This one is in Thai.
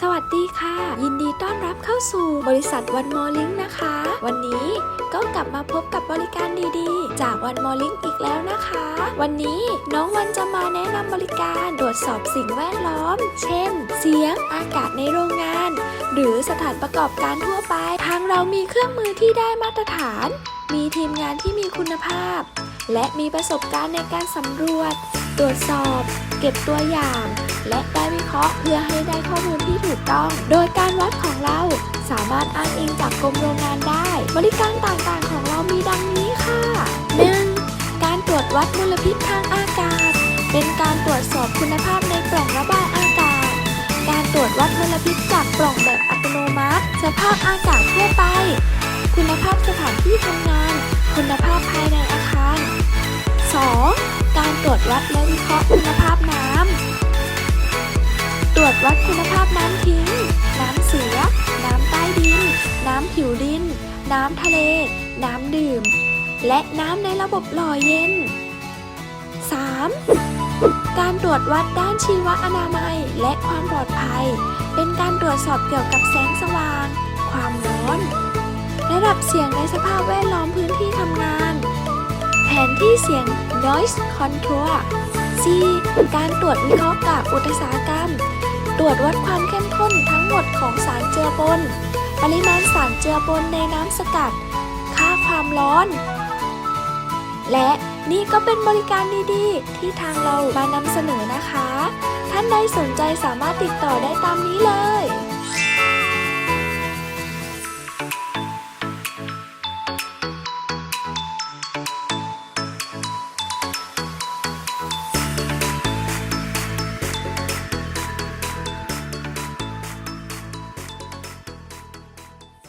สวัสดีค่ะ ยินดีต้อนรับเข้าสู่บริษัทวันมอลิงนะคะ วันนี้ก็กลับมาพบกับบริการดีๆ จากวันมอลิงอีกแล้วนะคะ วันนี้น้องวันจะมาแนะนำบริการตรวจสอบสิ่งแวดล้อม เช่น เสียงอากาศในโรงงาน หรือสถานประกอบการทั่วไป ทางเรามีเครื่องมือที่ได้มาตรฐาน มีทีมงานที่มีคุณภาพ และมีประสบการณ์ในการสำรวจ ตรวจสอบ เก็บตัวอย่าง และได้วิเคราะห์เพื่อให้ได้ข้อมูลที่ถูกต้อง โดยการวัดของเราสามารถอ้างอิงจากกรมโรงงานได้ บริการต่างๆของเรามีดังนี้ค่ะ 1. การตรวจวัดมลพิษทางอากาศ เป็นการตรวจสอบคุณภาพในปล่องระบายอากาศ การตรวจวัดมลพิษจากปล่องแบบอัตโนมัติ สภาพอากาศทั่วไป คุณภาพสถานที่ทำงาน วจวัดและวิเคราะห์คุณภาพน้ำ ตรวจวัดคุณภาพน้ำทิ้ง น้ำเสีย น้ำใต้ดิน น้ำผิวดิน น้ำทะเล น้ำดื่ม และน้ำในระบบหล่อเย็น 3. การตรวจวัดด้านชีวอนามัยและความปลอดภัย เป็นการตรวจสอบเกี่ยวกับแสงสว่าง ความร้อน ระดับเสียงในสภาพแวดล้อมพื้นที่ทำงาน นที่เสียง noise control C การตรวจวิเคราะห์กากอุตสาหกรรม ตรวจวัดความเข้มข้นทั้งหมดของสารเจือปน ปริมาณสารเจือปนในน้ำสกัด ค่าความร้อน และนี่ก็เป็นบริการดีๆ ที่ทางเรามานำเสนอนะคะ ท่านใดสนใจสามารถติดต่อได้ตามนี้เลย